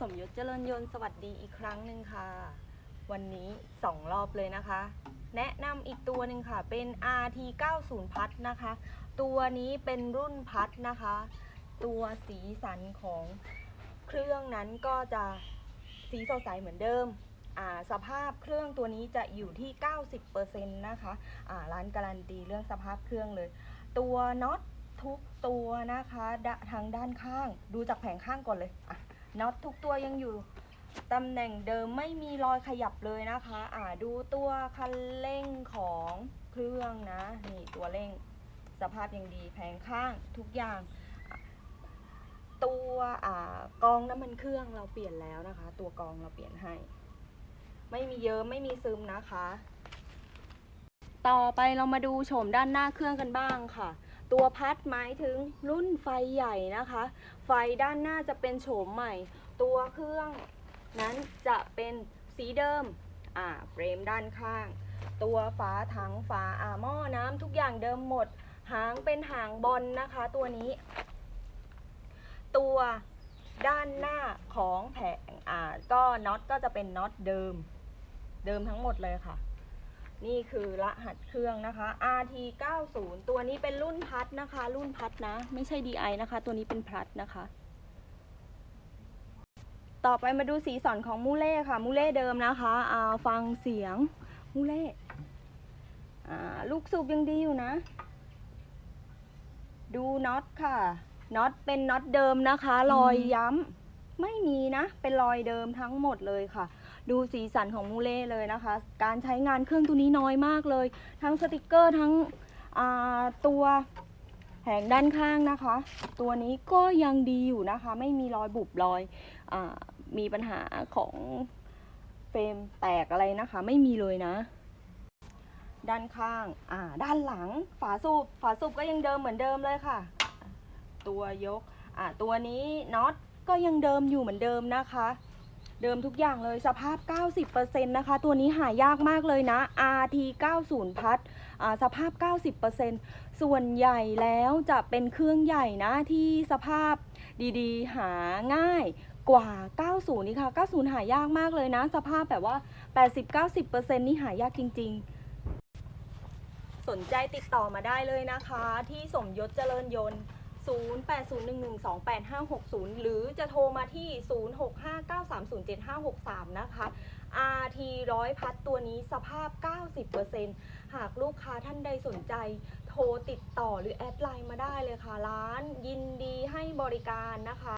สมยศเจริญยนต์สวัสดีอีกครั้งหนึ่งค่ะ วันนี้สองรอบเลยนะคะ แนะนำอีกตัวหนึ่งค่ะ เป็น RT 90พัดนะคะ ตัวนี้เป็นรุ่นพัดนะคะ ตัวสีสันของเครื่องนั้นก็จะสีสดใสเหมือนเดิมสภาพเครื่องตัวนี้จะอยู่ที่ 90%นะคะอ่าร้านการันตีเรื่องสภาพเครื่องเลย ตัวน็อตทุกตัวนะคะดะทางด้านข้าง ดูจากแผงข้างก่อนเลยอะ น็อตทุกตัวยังอยู่ตำแหน่งเดิมไม่มีรอยขยับเลยนะคะ อ่าดูตัวคันเร่งของเครื่องนะ นี่ตัวเร่งสภาพยังดีแผงข้างทุกอย่าง ตัวอ่ากองน้ำมันเครื่องเราเปลี่ยนแล้วนะคะ ตัวกองเราเปลี่ยนให้ ไม่มีเยิ้มไม่มีซึมนะคะ ต่อไปเรามาดูโฉมด้านหน้าเครื่องกันบ้างค่ะ ตัวพัดหมายถึงรุ่นไฟใหญ่นะคะ ไฟด้านหน้าจะเป็นโฉมใหม่ ตัวเครื่องนั้นจะเป็นสีเดิม อ่าเฟรมด้านข้าง ตัวฝาถังฝาอ่าหม้อน้ำทุกอย่างเดิมหมด หางเป็นหางบอลนะคะตัวนี้ ตัวด้านหน้าของแผงอ่าก็น็อตก็จะเป็นน็อตเดิม เดิมทั้งหมดเลยค่ะ นี่คือรหัสเครื่องนะคะ RT 90ตัวนี้เป็นรุ่นพัดนะคะ รุ่นพัดนะ ไม่ใช่ DI นะคะ ตัวนี้เป็นพัดนะคะ ต่อไปมาดูสีสันของมูเล่ค่ะ มูเล่เดิมนะคะอ่าฟังเสียงมูเล่อ่าลูกสูบยังดีอยู่นะ ดูน็อตค่ะน็อตเป็นน็อตเดิมนะคะ รอยย้ำไม่มีนะ เป็นรอยเดิมทั้งหมดเลยค่ะ ดูสีสันของมูเล่เลยนะคะ การใช้งานเครื่องตัวนี้น้อยมากเลย ทั้งสติกเกอร์ทั้งตัวแผงด้านข้างนะคะ ตัวนี้ก็ยังดีอยู่นะคะ ไม่มีรอยบุบรอยอมีปัญหาของเฟรมแตกอะไรนะคะ ไม่มีเลยนะ ด้านข้างอ่าด้านหลังฝาสูบฝาสูบก็ยังเดิมเหมือนเดิมเลยค่ะ ตัวยกอ่าตัวนี้น็อตก็ยังเดิมอยู่เหมือนเดิมนะคะ เดิมทุกอย่างเลยสภาพ 90%นะคะ ตัวนี้หายากมากเลยนะ RT 90พัดสภาพ 90%ส่วนใหญ่แล้วจะเป็นเครื่องใหญ่นะที่สภาพดีๆ หาง่ายกว่า 90 นี่ค่ะ 90 หายากมากเลยนะ สภาพแบบว่า 80-90%นี่หายากจริง ๆสนใจติดต่อมาได้เลยนะคะ ที่สมยศเจริญยนต์ 0801128560 หรือจะโทรมาที่ 0659307563 นะคะ RT ร้อยพัดตัวนี้สภาพ 90%หากลูกค้าท่านใดสนใจ โทรติดต่อหรือแอดไลน์มาได้เลยค่ะ ร้านยินดีให้บริการนะคะ